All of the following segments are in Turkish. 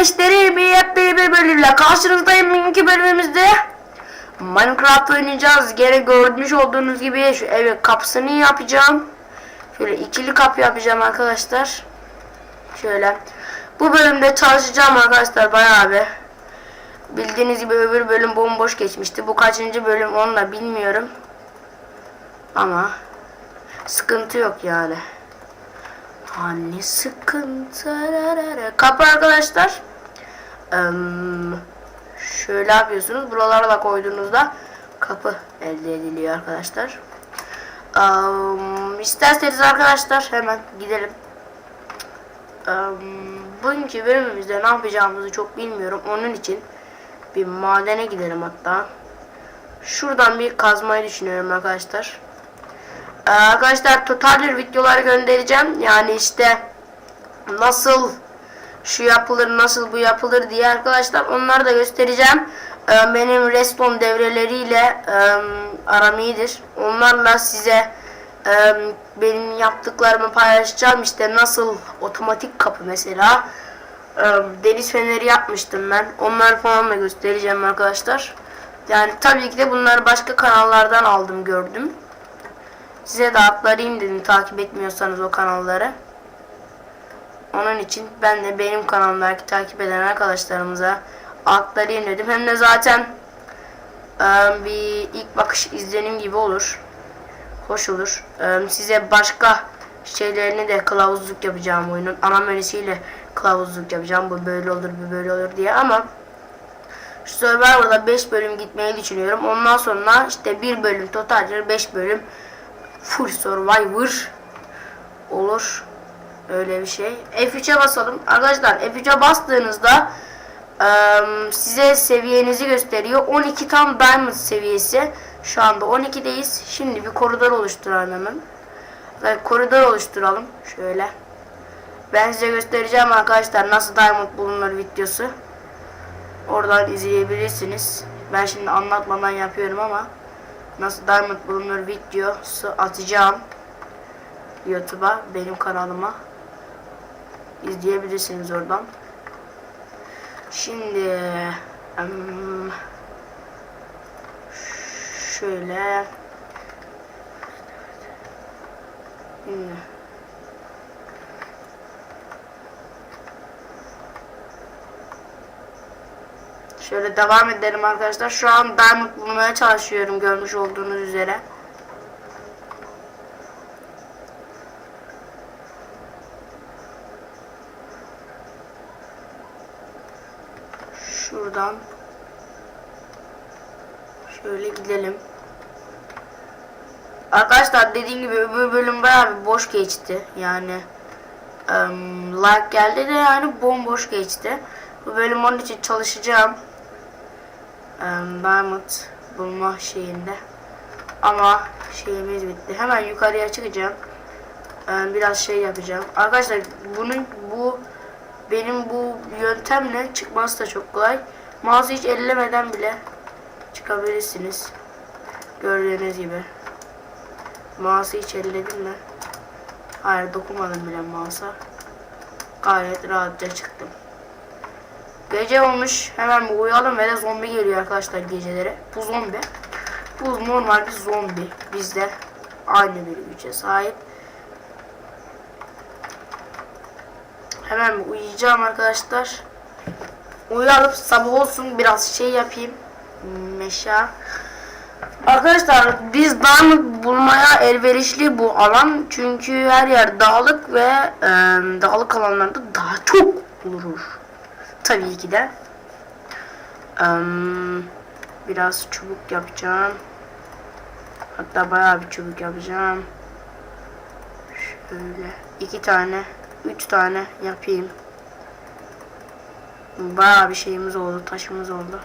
kardeşlerim yepyeni bir bölümle karşınızdayım bugünkü bölümümüzde. Minecraft oynayacağız. Gene görmüş olduğunuz gibi şu evin kapısını yapacağım. Şöyle ikili kapı yapacağım arkadaşlar. Şöyle. Bu bölümde çalışacağım arkadaşlar bayağı bir. Bildiğiniz gibi öbür bölüm bomboş geçmişti. Bu kaçıncı bölüm onu da bilmiyorum. Ama Sıkıntı yok yani. Hani sıkıntı. Kapı arkadaşlar Şöyle yapıyorsunuz. Buralara da koyduğunuzda Kapı elde ediliyor arkadaşlar. Em, İsterseniz arkadaşlar hemen gidelim. Em, Bugünkü bölümümüzde ne yapacağımızı çok bilmiyorum. Onun için Bir madene gidelim hatta. Şuradan bir kazmayı düşünüyorum arkadaşlar. Ee, Arkadaşlar totaller videoları göndereceğim. Yani işte nasıl şu yapılır, nasıl bu yapılır diye arkadaşlar onları da göstereceğim. Ee, benim reston devreleriyle e, aram iyidir. Onlarla size benim yaptıklarımı paylaşacağım. İşte nasıl otomatik kapı mesela. Deniz feneri yapmıştım ben. Onları falan da göstereceğim arkadaşlar. Yani tabii ki de bunları başka kanallardan aldım gördüm. Size de aktarayım dedim takip etmiyorsanız o kanalları. Onun için ben de benim kanalımdaki takip eden arkadaşlarımıza aktarayım dedim. Hem de zaten bir ilk bakış izlenim gibi olur. Hoş olur. Size başka şeylerini de kılavuzluk yapacağım oyunun. Ana menüsüyle kılavuzluk yapacağım. Bu böyle olur, bu böyle olur diye ama Survivor'da 5 bölüm gitmeyi düşünüyorum. Ondan sonra işte bir bölüm totaldir 5 bölüm full survivor olur. Öyle bir şey. F3'e basalım. Arkadaşlar F3'e bastığınızda size seviyenizi gösteriyor. 12 tam diamond seviyesi. Şu anda 12'deyiz. Şimdi bir koridor oluşturalım hemen. Ve koridor oluşturalım. Şöyle. Ben size göstereceğim arkadaşlar nasıl diamond bulunur videosu. Oradan izleyebilirsiniz. Ben şimdi anlatmadan yapıyorum ama nasıl diamond bulunur videosu atacağım YouTube'a benim kanalıma izleyebilirsiniz oradan. Şimdi şöyle Şöyle devam edelim arkadaşlar. Şu an diamond bulmaya çalışıyorum görmüş olduğunuz üzere. Şuradan şöyle gidelim. Arkadaşlar dediğim gibi öbür bölüm bayağı bir boş geçti. Yani em, like geldi de yani bomboş geçti. Bu bölüm onun için çalışacağım. Em, Diamond bulma şeyinde. Ama şeyimiz bitti. Hemen yukarıya çıkacağım. Em, biraz şey yapacağım. Arkadaşlar bunun bu benim bu yöntemle çıkması da çok kolay. Mouse'u hiç ellemeden bile çıkabilirsiniz. Gördüğünüz gibi. Mouse'u hiç elledim mi? Hayır dokunmadım bile mouse'a. Gayet rahatça çıktım. Gece olmuş. Hemen bir uyuyalım ve de zombi geliyor arkadaşlar geceleri. Bu zombi. Bu normal bir zombi. Bizde aynı bir güce sahip. Hemen uyuyacağım arkadaşlar. Uyuyalım sabah olsun biraz şey yapayım. Meşa. Arkadaşlar biz diamond bulmaya elverişli bu alan. Çünkü her yer dağlık ve e, dağlık alanlarda daha çok bulunur. Tabii ki de. E, biraz çubuk yapacağım. Hatta bayağı bir çubuk yapacağım. Şöyle iki tane, üç tane yapayım. Bayağı bir şeyimiz oldu, taşımız oldu.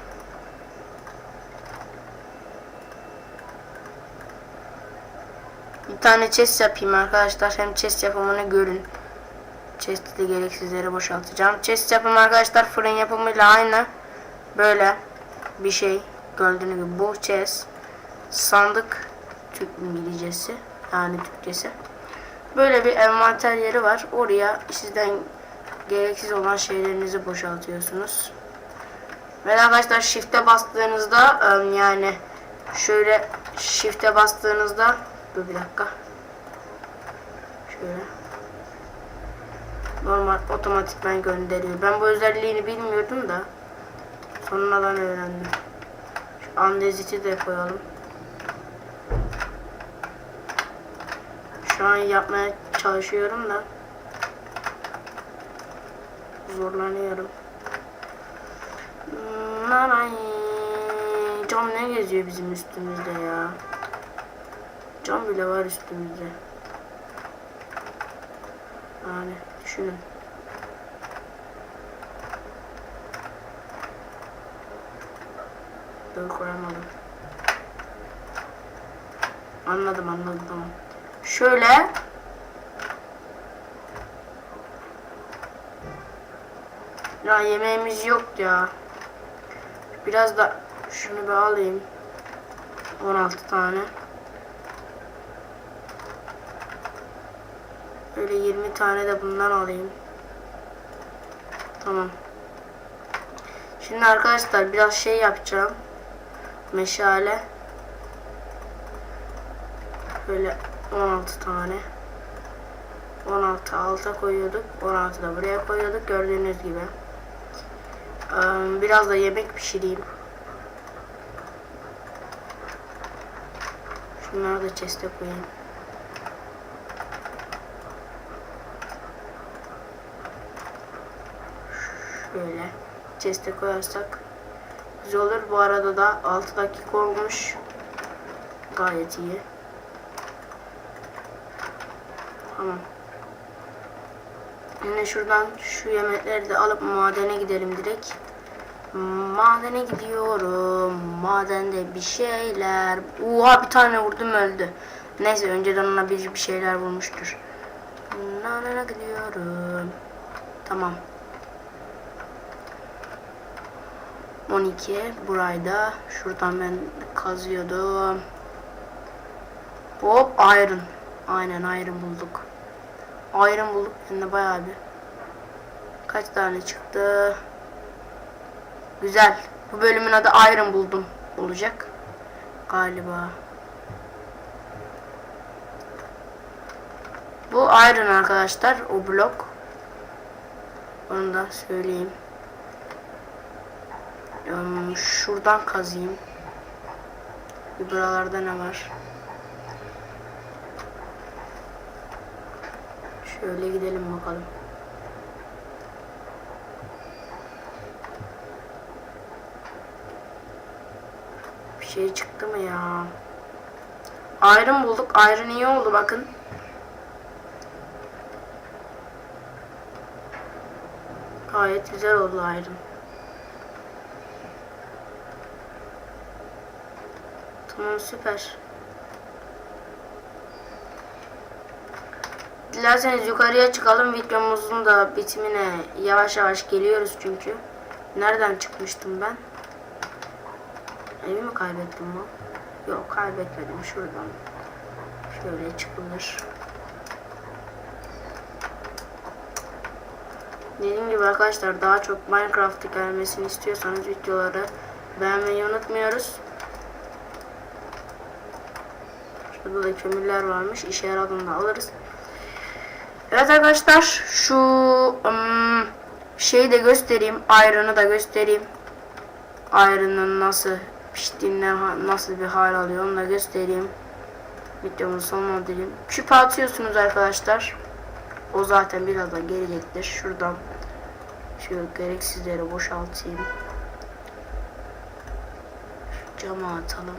Bir tane chest yapayım arkadaşlar. Hem chest yapımını görün. Chest'i de gereksizleri boşaltacağım. Chest yapımı arkadaşlar fırın yapımıyla aynı. Böyle bir şey. Gördüğünüz gibi bu chest. Sandık Türk İngilizcesi. Yani Türkçesi. Böyle bir envanter yeri var. Oraya sizden gereksiz olan şeylerinizi boşaltıyorsunuz. Ve arkadaşlar shift'e bastığınızda ım, yani şöyle shift'e bastığınızda dur bir dakika. Şöyle. Normal otomatikman gönderiyor. Ben bu özelliğini bilmiyordum da sonradan öğrendim. Şu andeziti de koyalım. Şu an yapmaya çalışıyorum da zorlanıyorum. Nanay. Cam ne geziyor bizim üstümüzde ya? Cam bile var üstümüzde. Yani düşünün. Dur koyamadım. Anladım anladım tamam. Şöyle Ya yemeğimiz yok ya. Biraz da şunu bir alayım. 16 tane. Böyle 20 tane de bundan alayım. Tamam. Şimdi arkadaşlar biraz şey yapacağım. Meşale. Böyle 16 tane. 16 alta koyuyorduk. 16 da buraya koyuyorduk. Gördüğünüz gibi. Biraz da yemek pişireyim. Şunları da chest'e koyayım. Şöyle chest'e koyarsak güzel olur. Bu arada da 6 dakika olmuş. Gayet iyi. Tamam. Yine şuradan şu yemekleri de alıp madene gidelim direkt. Madene gidiyorum. Madende bir şeyler. Oha bir tane vurdum öldü. Neyse önceden ona bir, bir şeyler vurmuştur. Madene gidiyorum. Tamam. 12 burayda. Şuradan ben kazıyordum. Hop iron. Aynen iron bulduk. Iron bulduk. Hem de bayağı bir. Kaç tane çıktı? Güzel. Bu bölümün adı Iron buldum olacak. Galiba. Bu Iron arkadaşlar. O blok. Onu da söyleyeyim. Şuradan kazayım. Bir buralarda ne var? Şöyle gidelim bakalım. Şey çıktı mı ya? Iron bulduk. Iron iyi oldu bakın. Gayet güzel oldu Iron. Tamam süper. Dilerseniz yukarıya çıkalım. Videomuzun da bitimine yavaş yavaş geliyoruz çünkü. Nereden çıkmıştım ben? Mi kaybettim bu? Yok kaybetmedim. Şuradan. Şöyle çıkılır. Dediğim gibi arkadaşlar daha çok Minecraft'ı gelmesini istiyorsanız videoları beğenmeyi unutmuyoruz. Şurada da kömürler varmış. İşe yaradığında alırız. Evet arkadaşlar şu ım, şeyi de göstereyim. Iron'ı da göstereyim. Iron'ın nasıl piştiğinden nasıl bir hal alıyor onu da göstereyim. Videomu sonlandırayım. Küpe atıyorsunuz arkadaşlar. O zaten birazdan gelecektir. Şuradan şu gereksizleri boşaltayım. Cama atalım.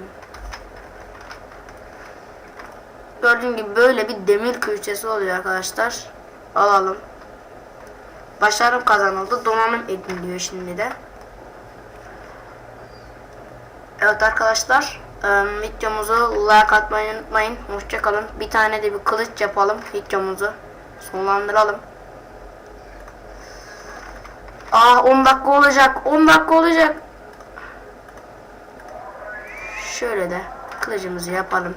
Gördüğün gibi böyle bir demir külçesi oluyor arkadaşlar. Alalım. Başarım kazanıldı. Donanım ediniliyor şimdi de. Evet arkadaşlar. Videomuzu like atmayı unutmayın. Hoşçakalın. Bir tane de bir kılıç yapalım. Videomuzu sonlandıralım. Aa 10 dakika olacak. 10 dakika olacak. Şöyle de kılıcımızı yapalım.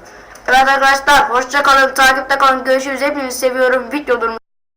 Evet arkadaşlar hoşça kalın takipte kalın görüşürüz hepinizi seviyorum video durmuş